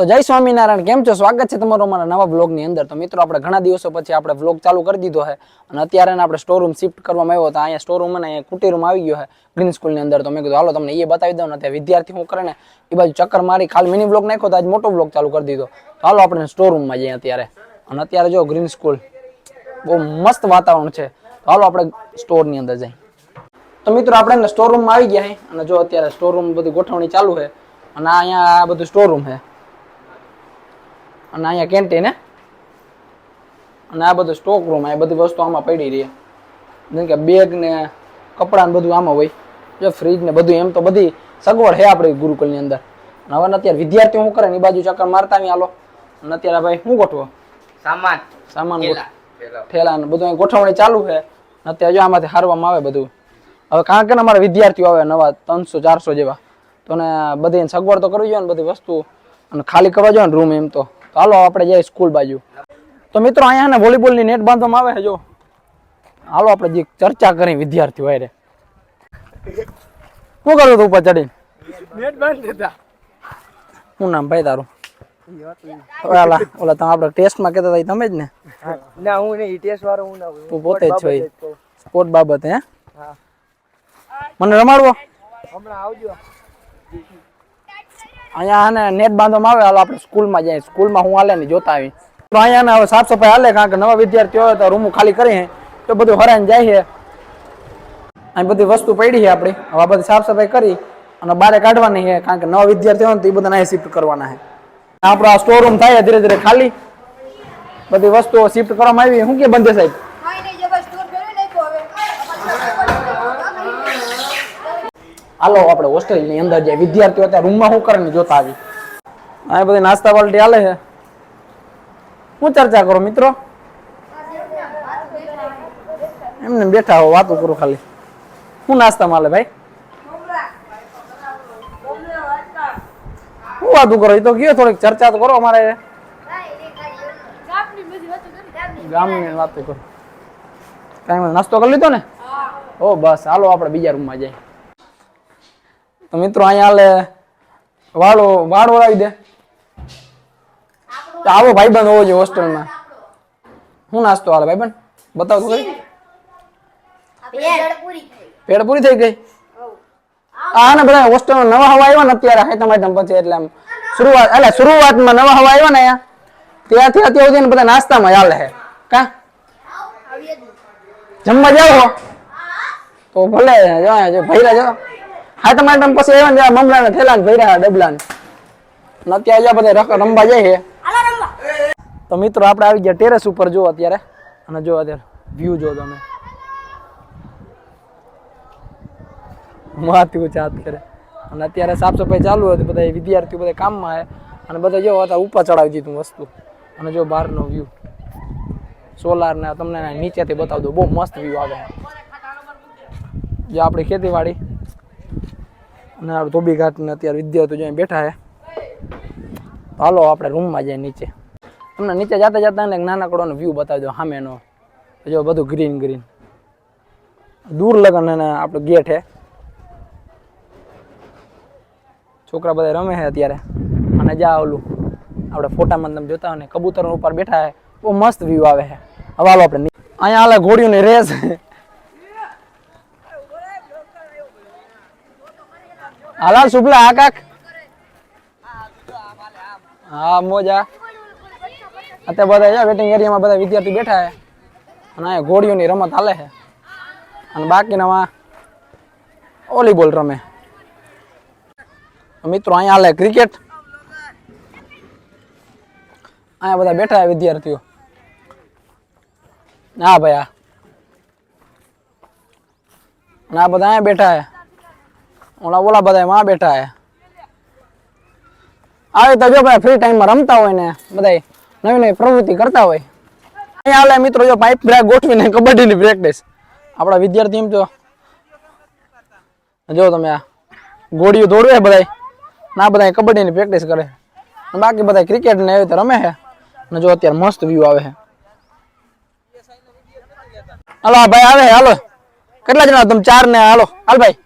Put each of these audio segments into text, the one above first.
તો જય સ્વામિનારાયણ, કેમ છો? સ્વાગત છે તમારો મારા નવા બ્લોગની અંદર. તો મિત્રો, આપણે ઘણા દિવસો પછી આપણે બ્લોગ ચાલુ કરી દીધો છે. અને અત્યારે આપણે સ્ટોર રૂમ શિફ્ટ કરવામાં આવ્યો હતો. અહીંયા સ્ટોરરૂમ અને અહીંયા કુટીરૂમ આવી ગયો છે ગ્રીન સ્કૂલની અંદર. તો મેં કીધું, હાલો, તમને એ બતાવી દઉં ને વિદ્યાર્થી હું કરે ને, એ બાજુ ચક્કર મારી, ખાલી મિની બ્લોગ નાખ્યો તો આજ મોટો બ્લોગ ચાલુ કરી દીધો. તો હાલો, આપણે સ્ટોર રૂમમાં જઈએ અત્યારે. અને અત્યારે જો ગ્રીન સ્કૂલ બહુ મસ્ત વાતાવરણ છે. તો હાલો, આપણે સ્ટોરની અંદર જઈએ. તો મિત્રો, આપણે સ્ટોર રૂમમાં આવી ગયા છે. અને જો અત્યારે સ્ટોર રૂમ બધી ગોઠવણી ચાલુ છે. અને અહીંયા આ બધું સ્ટોર રૂમ છે. અને અહીંયા કેન્ટીન હે. અને આ બધું સ્ટોક રૂમ આ બધી વસ્તુ આમાં પડી રહી જેમ કે બેગ ને કપડાં ને બધું આમાં હોય. જો ફ્રીજ ને બધું એમ તો બધી સગવડ છે આપણી ગુરુકુલની અંદર. અને હવે અત્યારે વિદ્યાર્થીઓ શું કરે ને એ બાજુ ચક્કર મારતા આવી હાલો. અને અત્યારે ભાઈ શું ગોઠવો? સામાન. સામાન ઠેલા. ને બધું ગોઠવણી ચાલુ છે અત્યારે જો આમાંથી હારવામાં આવે બધું. હવે કારણ કે ને અમારા વિદ્યાર્થીઓ આવે નવા ત્રણસો ચારસો જેવા. તો ને બધી સગવડ તો કરવી જોઈએ ને બધી વસ્તુ. અને ખાલી કરવા જોઈએ ને રૂમ એમ તો. તો હાલો આપણે જઈએ સ્કૂલ બાજુ. તો મિત્રો અહીંયા ને વોલીબોલની નેટ બાંધવામાં આવે છે જો. હાલો આપણે જે ચર્ચા કરી વિદ્યાર્થીઓ હારે. શું કરું તું ઉપર ચડીને? નેટ બાંધ દેતા શું નામ ભાઈ તારું? ઓલા ઓલા તમે આપણે ટેસ્ટમાં કહેતા હતા તમે જ ને? ના હું નહીં ટેસ્ટ વાળો હું ના તું પોતે જ છો. સ્પોર્ટ બાબતે હે. મને રમાડવો? હમણાં આવજો. અહીંયા આને નેટ બાંધવામાં આવે, હાલો આપણે સ્કૂલમાં જઈએ. સ્કૂલમાં હું હાલે ને જોતા આવી તો અહીંયા ને હવે સાફ સફાઈ હાલે, કારણ કે નવા વિદ્યાર્થીઓ હોય તો રૂમ ખાલી કરી હે. તો બધું હરાઈને જાય છે અહીં બધી વસ્તુ પડી છે આપણી. હવે બધી સાફ સફાઈ કરી અને બારે કાઢવાની છે કારણ કે નવા વિદ્યાર્થીઓ હોય ને તો એ બધા અહીં શિફ્ટ કરવાના છે આપણો આ સ્ટોર રૂમ થાય ધીરે ધીરે ખાલી. બધી વસ્તુઓ શિફ્ટ કરવામાં આવી શું કે બંધે સાહેબ કાંઈ નહીં, જે બસ ટૂર ફેરવી નાખ્યો હવે. હાલો આપણે હોસ્ટેલની અંદર જાય વિદ્યાર્થીઓ ત્યાં રૂમમાં શું કરે ને જોતા આવી? આ બધી નાસ્તા પાલટી હાલે છે. શું ચર્ચા કરો મિત્રો? એમને બેઠા હો વાતો કરો ખાલી. શું નાસ્તામાં માલે ભાઈ? શું વાતો કરો એ તો કયો થોડીક ચર્ચા તો કરો અમારે. ગામની વાતો કરો. કાંઈ નાસ્તો કરી લીધો ને? ઓ બસ હાલો આપણે બીજા રૂમમાં જાય તો મિત્રો અહીંયા હાલે વાળો વાળ વળાવી દે. તો આવો ભાઈબંધ હોવો જોઈએ હોસ્ટેલમાં. શું નાસ્તો હાલે ભાઈબંધ બતાવ તો ખરી પેડ પૂરી થઈ ગઈ? આ ને બધા હોસ્ટેલમાં નવા હવા આવ્યા ને અત્યારે હાઈટમ પછી એટલે આમ શરૂઆત એટલે શરૂઆતમાં નવા હવા આવ્યા ને અહીંયા. ત્યાંથી અત્યાર સુધી બધા નાસ્તામાં હાલે હે કા? જમવા જાવ તો ભલે જો અહીંયા જો જો હાઈટમ હાઈટમ પછી આવ્યા ને મમરા ને થેલા ને ભૈરા ડબલા ને અત્યારે જો બધા રમવા જાય છે. તો મિત્રો આપણે આવી ગયા ટેરેસ ઉપર જો અત્યારે. અને જો અત્યારે વ્યૂ જો તમે. માથું ચાત કરે. અને અત્યારે સાફ સફાઈ ચાલુ હતી બધા વિદ્યાર્થીઓ બધા કામમાં આવે. અને બધા જો હતા ઉપર ચડાવી દીધું વસ્તુ. અને જો બહારનો વ્યૂ સોલાર ને તમને નીચેથી બતાવ દો બહુ મસ્ત વ્યૂ આવે. જો આપણી ખેતીવાડી. અને આ ધોબી ઘાટ ને અત્યારે વિદ્યાર્થીઓ જોઈને બેઠા છે. હાલો આપણે રૂમમાં જઈએ નીચે. તમને નીચે જાતા જાતા એક નાનકડોનો વ્યૂ બતાવી દો સામેનો. જો બધું ગ્રીન ગ્રીન દૂર લગન અને આપણું ગેટ છે. છોકરા બધા રમે છે અત્યારે. અને જા ઓલું. આપણે ફોટામાં તમે જોતા હોય ને, કબૂતર ઉપર બેઠા છે. બહુ મસ્ત વ્યૂ આવે છે. હવે હાલો આપણે અહીંયા હાલે ઘોડીઓની રેસ હાલાલ શુભલા આ કાક? હા, મોજા. અત્યારે બધા વેટિંગ એરિયામાં બધા વિદ્યાર્થી બેઠા છે. અને અહીંયા ઘોડીઓની રમત હાલે છે. અને બાકીનામાં વોલીબોલ રમે. મિત્રો, અહીંયા હાલે ક્રિકેટ અહીંયા બધા બેઠા વિદ્યાર્થીઓ. ના ભાઈ, આ. બધા અહીંયા બેઠા છે. ઓલા ઓલા બધા માં બેઠા હે. આવી તો જો ભાઈ ફ્રી ટાઈમમાં રમતા હોય ને બધા નવી નવી પ્રવૃત્તિ કરતા હોય. અહીંયા હાલે મિત્રો જો પાઇપ બ્રેક ગોઠવીને કબડ્ડીની પ્રેક્ટિસ આપણા વિદ્યાર્થી એમ જો. જો તમે આ ગોળીઓ દોડવે બધા ના બધા કબડ્ડીની પ્રેક્ટિસ કરે. બાકી બધા ક્રિકેટ ને એવી રમે છે ને જો અત્યારે મસ્ત વ્યૂ આવે છે હાલો ભાઈ આવે હાલો. કેટલા જણા તમે? ચાર ને, હાલો. હાલ ભાઈ.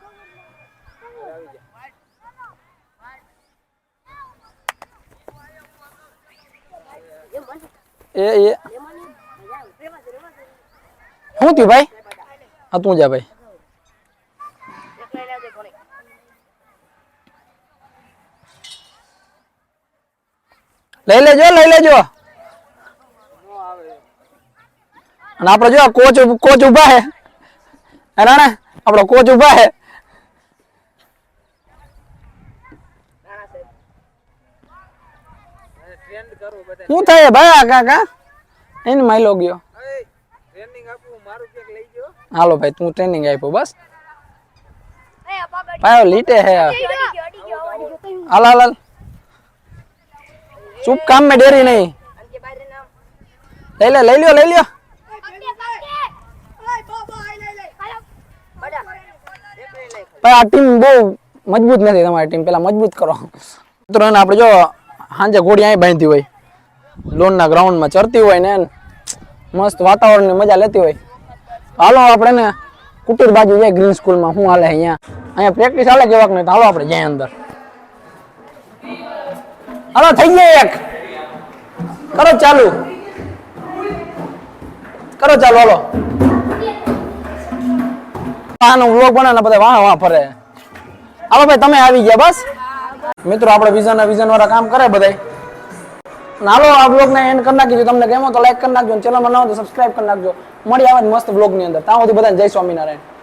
એ એ. શું થયું ભાઈ? હા, તું જા ભાઈ. લઈ લેજો લઈ લેજો. અને આપડે જો કોચ કોચ ઊભા હે. હે રાણા આપણો કોચ ઊભા હે. શું થાય ભાઈ આ કાકા? એને માયલો ગયો. હાલો ભાઈ તું ટ્રેનિંગ આપ્યો બસ. પાયો લીટે હે હાલ હાલ હાલ. ચૂપ કામ મેં ડેરી નહીં. લઈ લે લઈ લ્યો લઈ લ્યો. પણ આ ટીમ બહુ મજબૂત નથી તમારી ટીમ પેલા મજબૂત કરો. મિત્રો આપણે જો સાંજે ઘોડી અહીં બાંધી હોય. લોનના ગ્રાઉન્ડમાં ચરતી હોય ને મસ્ત મસ્ત વાતાવરણની મજા લેતી હોય. હાલો આપણે ને કુટીર બાજુ જાય ગ્રીન સ્કૂલમાં શું હાલે અહીંયા. અહીંયા પ્રેક્ટિસ હાલે કેવાક નહીં હાલો આપણે જાય અંદર. હાલો, થઈ ગયા એક. કરો ચાલુ. કરો ચાલુ, હાલો. આનો વ્લોગ બનાવે બધા વાહ વાહ ફરે. હાલો ભાઈ, તમે આવી ગયા બસ? મિત્રો, આપણે વિઝન વિઝન વાળા કામ કરે બધાય. હાલો, આ બ્લોગ ને એન્ડ કરી નાખીજો તમને ગમ્યો તો લાઈક કરી નાખજો ચેનલમાં ન હોય તો સબસ્ક્રાઈબ કરી નાખજો. મળી આવે મસ્ત બ્લોગની અંદર. ત્યાં સુધી બધાને જય સ્વામિનારાયણ.